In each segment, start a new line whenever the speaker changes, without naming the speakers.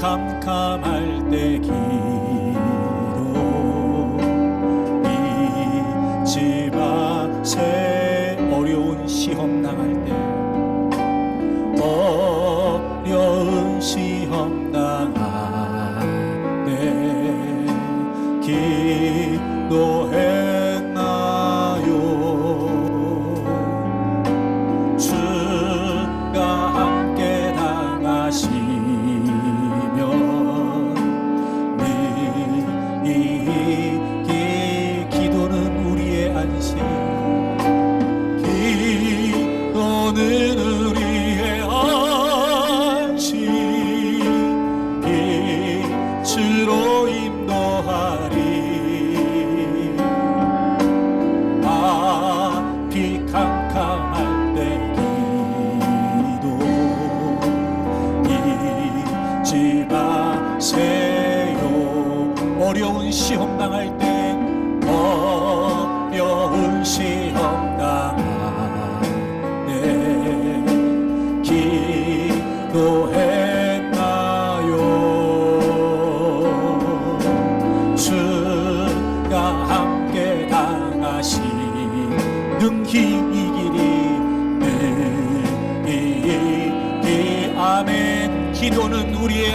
캄캄할 때기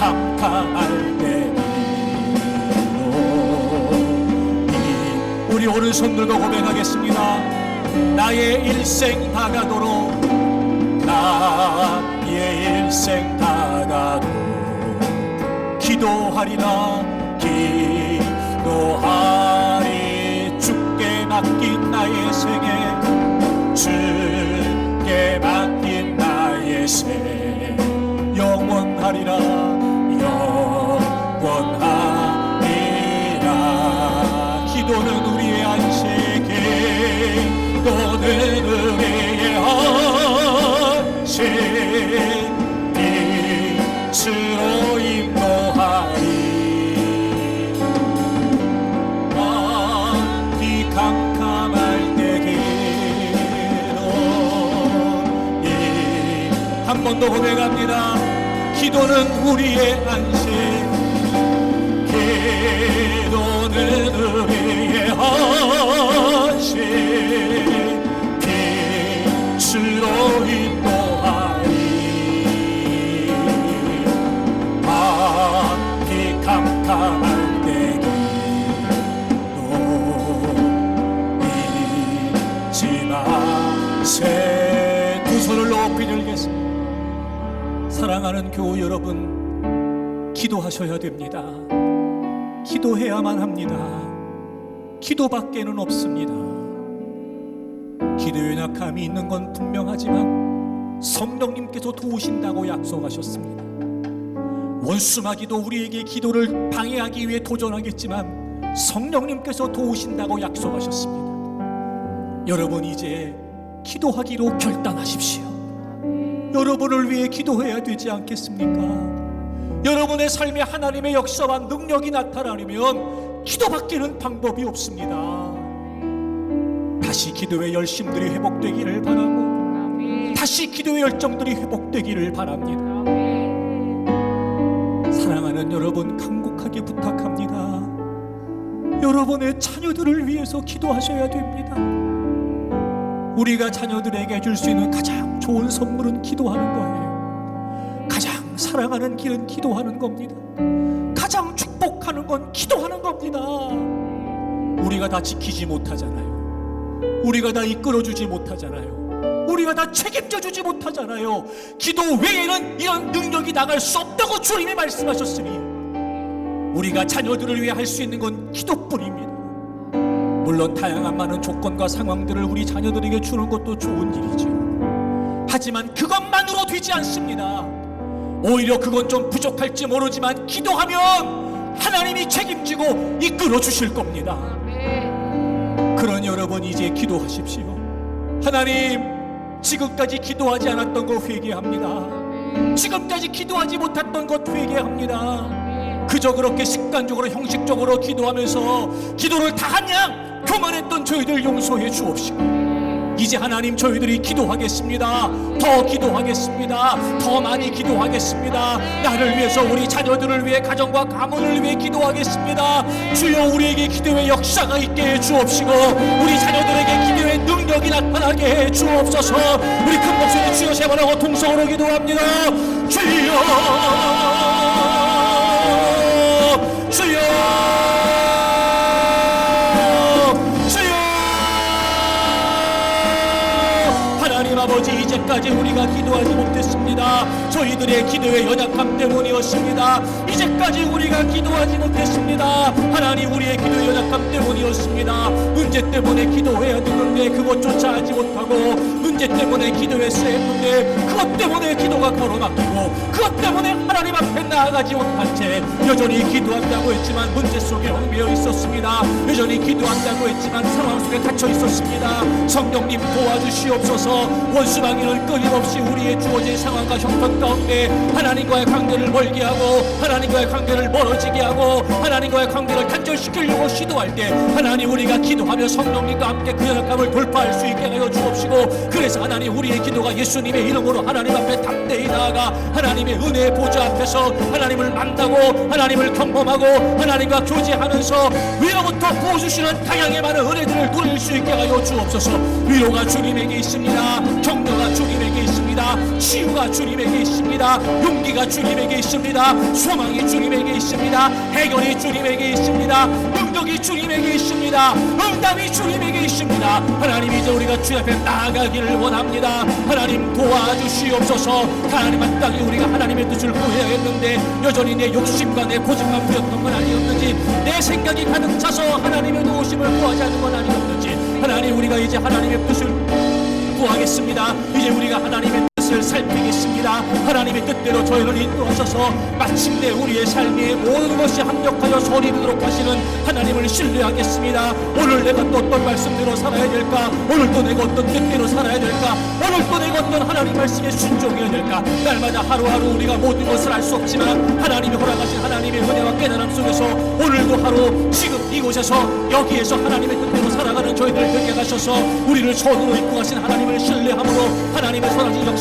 캄캄할 때 우리 오른손 들고 고백하겠습니다. 나의 일생 다가도록 나의 일생 다가도록 기도하리라 기도하리. 주께 맡긴 나의 생애 주께 맡긴 나의 생 영원하리라 기도는 우리의 안식 기도는 우리의 안식 빛으로 인도하리. 앞이 캄캄할 때 기도 한번 더 고백합니다. 기도는 우리의 안식 우리의 안식 빛으로 인도하리. 앞이 캄캄할 때 기도 잊지 마세. 두 손을 높이 들겠습니다. 사랑하는 교우 여러분 기도하셔야 됩니다. 기도해야만 합니다 기도밖에는 없습니다 기도의 낙함이 있는 건 분명하지만 성령님께서 도우신다고 약속하셨습니다 원수마귀도 우리에게 기도를 방해하기 위해 도전하겠지만 성령님께서 도우신다고 약속하셨습니다. 여러분 이제 기도하기로 결단하십시오. 여러분을 위해 기도해야 되지 않겠습니까? 여러분의 삶에 하나님의 역사와 능력이 나타나려면 기도밖에는 방법이 없습니다. 다시 기도의 열심들이 회복되기를 바라고. 다시 기도의 열정들이 회복되기를 바랍니다. 사랑하는 여러분 간곡하게 부탁합니다. 여러분의 자녀들을 위해서 기도하셔야 됩니다. 우리가 자녀들에게 줄 수 있는 가장 좋은 선물은 기도하는 거예요. 가장 사랑하는 길은 기도하는 겁니다. 건 기도하는 겁니다. 우리가 다 지키지 못하잖아요. 우리가 다 이끌어주지 못하잖아요. 우리가 다 책임져주지 못하잖아요. 기도 외에는 이런 능력이 나갈 수 없다고 주님이 말씀하셨으니 우리가 자녀들을 위해 할 수 있는 건 기도뿐입니다. 물론 다양한 많은 조건과 상황들을 우리 자녀들에게 주는 것도 좋은 일이죠. 하지만 그것만으로 되지 않습니다. 오히려 그건 좀 부족할지 모르지만 기도하면 하나님이 책임지고 이끌어 주실 겁니다. 그런 여러분 이제 기도하십시오. 하나님, 지금까지 기도하지 않았던 것 회개합니다. 지금까지 기도하지 못했던 것 회개합니다. 그저 그렇게 습관적으로 형식적으로 기도하면서 기도를 다한 양 교만했던 저희들 용서해 주옵시고 이제 하나님 저희들이 기도하겠습니다. 더 기도하겠습니다. 더 많이 기도하겠습니다. 나를 위해서 우리 자녀들을 위해 가정과 가문을 위해 기도하겠습니다. 주여 우리에게 기도의 역사가 있게 해 주옵시고 우리 자녀들에게 기도의 능력이 나타나게 해 주옵소서. 우리 큰 목소리 주여 세번하고 통성으로 기도합니다. 주여 이제까지 우리가 기도하지 못했습니다. 저희들의 기도의 연약함 때문이었습니다. 이제까지 우리가 기도하지 못했습니다. 하나님 우리의 기도의 연약함 때문이었습니다. 문제 때문에 기도해야 되는데 그것조차 하지 못하고 문제 때문에 기도했어야 했는데 그것 때문에 기도가 걸어막히고 그것 때문에 하나님 앞에 나아가지 못한 채 여전히 기도한다고 했지만 문제 속에 얽매여 있었습니다. 여전히 기도한다고 했지만 상황 속에 갇혀 있었습니다. 성령님 도와주시옵소서. 원수방위 는 끊임없이 우리의 주어진 상황과 형편 가운데 하나님과의 관계를 멀게 하고 하나님과의 관계를 멀어지게 하고 하나님과의 관계를 단절시키려고 시도할 때 하나님 우리가 기도하며 성령님과 함께 그 연약함을 돌파할 수 있게 하여 주옵시고 그래서 하나님 우리의 기도가 예수님의 이름으로 하나님 앞에 담대히 나아가 하나님의 은혜의 보좌 앞에서 하나님을 만나고 하나님을 경험하고 하나님과 교제하면서 위로부터 부어주시는 다양의 많은 은혜들을 누릴 수 있게 하여 주옵소서. 위로가 주님에게 있습니다. 격려가 주님에게 있습니다 치유가 주님에게 있습니다. 용기가 주님에게 있습니다. 소망이 주님에게 있습니다. 해결이 주님에게 있습니다. 능력이 주님에게 있습니다. 응답이 주님에게 있습니다. 하나님 이제 우리가 주 앞에 나아가기를 원합니다. 하나님 도와주시옵소서. 하나님 땅에 우리가 하나님의 뜻을 구해야 했는데 여전히 내 욕심과 내 고집만 부렸던 건 아니었는지 내 생각이 가득 차서 하나님의 도우심을 구하지 않는 건 아니었는지 하나님 우리가 이제 하나님의 뜻을 구하겠습니다. 이제 우리가 하나님의 뜻을 살피겠습니다. 하나님의 뜻대로 저희를 인도하셔서 마침내 우리의 삶의 모든 것이 합력하여 소리르도록 하시는 하나님을 신뢰하겠습니다. 오늘 내가 또 어떤 말씀대로 살아야 될까? 오늘 또 내가 어떤 뜻대로 살아야 될까? 오늘 또 내가 어떤 하나님 말씀에 순종해야 될까? 날마다 하루하루 우리가 모든 것을 알 수 없지만 하나님이 허락하신 하나님의 은혜와 깨달음 속에서 오늘도 하루 지금 이곳에서 여기에서 하나님의 뜻대로 살아가는 저희들 되게 하셔서 우리를 손으로 입고 가신 하나님을 신뢰함으로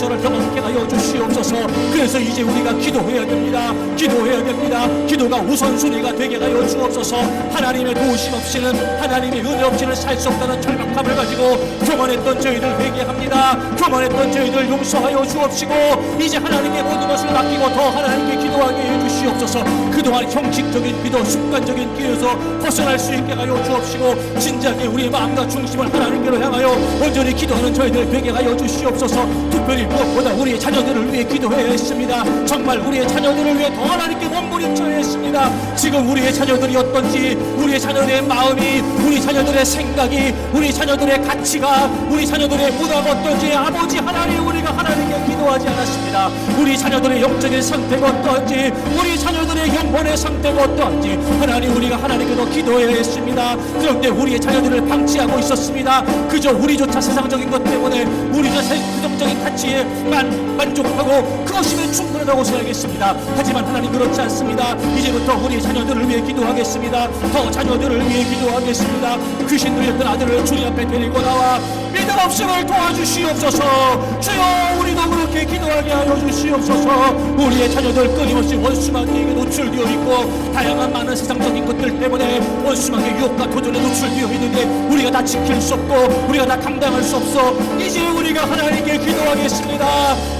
역사를 경험하게 하여 주시옵소서. 그래서 이제 우리가 기도해야 됩니다. 기도해야 됩니다. 기도가 우선순위가 되게 하여 주옵소서. 하나님의 도우심 없이는 하나님의 은혜 없이는 살 수 없다는 절박함을 가지고 교만했던 저희들 회개합니다. 교만했던 저희들 용서하여 주옵시고 이제 하나님의 모든 것을 맡기고 더 하나님께 기도하게 해 주시옵소서. 그동안 형식적인 기도 습관적인 기도에서 벗어날 수 있게 하여 주옵시고 진작에 우리의 마음과 중심을 하나님께로 향하여 온전히 기도하는 저희들 되게 하여 주시옵소서. 특별히 무엇보다 우리의 자녀들을 위해 기도해야 했습니다 정말 우리의 자녀들을 위해 더 하나님께 몸부림쳐야 했습니다. 지금 우리의 자녀들이 어떤지, 우리의 자녀들의 마음이, 우리 자녀들의 생각이, 우리 자녀들의 가치가, 우리 자녀들의 문화가 어떤지 아버지 하나님 우리가 하나님께 기도하지 않았습니다. 우리 자녀들의 영적인 상태가 어떠한지, 우리 자녀들의 영혼의 상태가 어떠한지 하나님 우리가 하나님께도 기도해야 했습니다. 그런데 우리의 자녀들을 방치하고 있었습니다. 그저 우리조차 세상적인 것 때문에 우리조차 세상적인 가치에 만, 만족하고 그것이면 충분하다고 생각했습니다. 하지만 하나님 그렇지 않습니다. 이제부터 우리 자녀들을 위해 기도하겠습니다. 더 자녀들을 위해 기도하겠습니다. 귀신 들렸던 아들을 주님 앞에 데리고 나와 믿음 없음을 도와주시옵소서. 주여 우리도 그렇게 기도하게 하여 주시옵소서. 우리의 자녀들 끊임없이 원수마귀에게 노출되어 있고 다양한 많은 세상적인 것들 때문에 원수마귀의 유혹과 도전에 노출되어 있는데 우리가 다 지킬 수 없고 우리가 다 감당할 수 없어. 이제 우리가 하나님께 기도하겠습니다.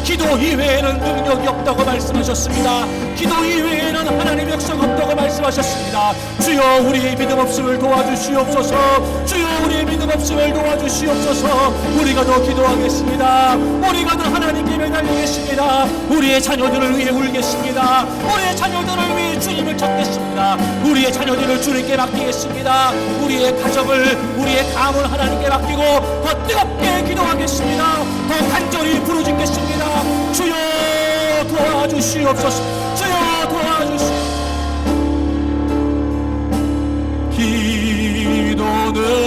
기도 이외에는 능력이 없다고 말씀하셨습니다. 기도 이외에는 하나님의 역사가 없다고 말씀하셨습니다. 주여 우리의 믿음 없음을 도와주시옵소서. 주여 우리의 믿음 없음을 도와주시옵소서. 우리가 더 기도하겠습니다. 우리가 더 하나님께 매달리겠습니다. 우리의 자녀들을 위해 울겠습니다. 우리의 자녀들을 위해 주님을 찾겠습니다. 우리의 자녀들을 주님께 맡기겠습니다. 우리의 가정을 우리의 감을 하나님께 맡기고 더 뜨겁게 기도하겠습니다. 더 간절히 부르짖 겠습니다. 주여 도와주시옵소서. 주여 도와주시옵소서. 기도는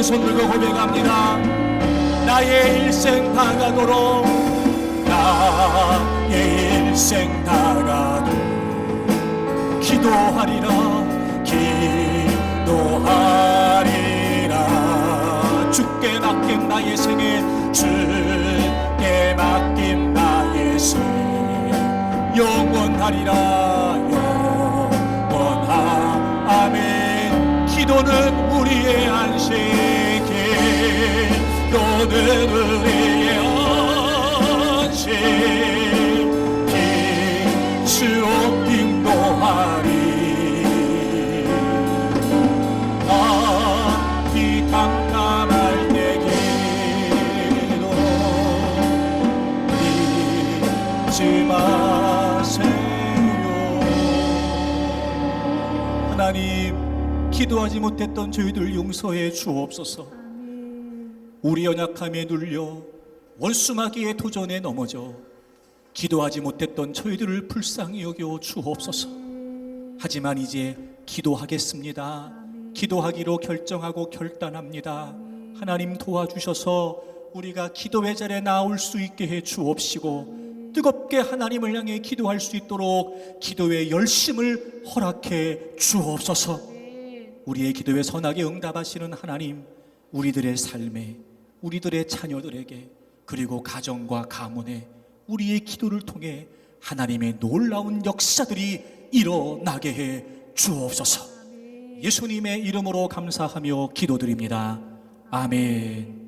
기도이 오른손 들고 고백합니다. 나의 일생 다 가도록 나의 일생 다 가도록 기도하리라 기도하리라. 주께 맡긴 나의 생애 주께 맡긴 나의 생 영원하리라 영원하. 아멘. 기도는 우리의 안 하나님 기도하지 못했던 저희들 용서해 주옵소서 우리 연약함에 눌려 원수마귀의 도전에 넘어져 기도하지 못했던 저희들을 불쌍히 여겨 주옵소서. 하지만 이제 기도하겠습니다. 기도하기로 결정하고 결단합니다. 하나님 도와주셔서 우리가 기도의 자리에 나올 수 있게 해 주옵시고 뜨겁게 하나님을 향해 기도할 수 있도록 기도의 열심을 허락해 주옵소서. 우리의 기도에 선하게 응답하시는 하나님, 우리들의 삶에, 우리들의 자녀들에게, 그리고 가정과 가문에 우리의 기도를 통해 하나님의 놀라운 역사들이 일어나게 해 주옵소서. 예수님의 이름으로 감사하며 기도드립니다. 아멘.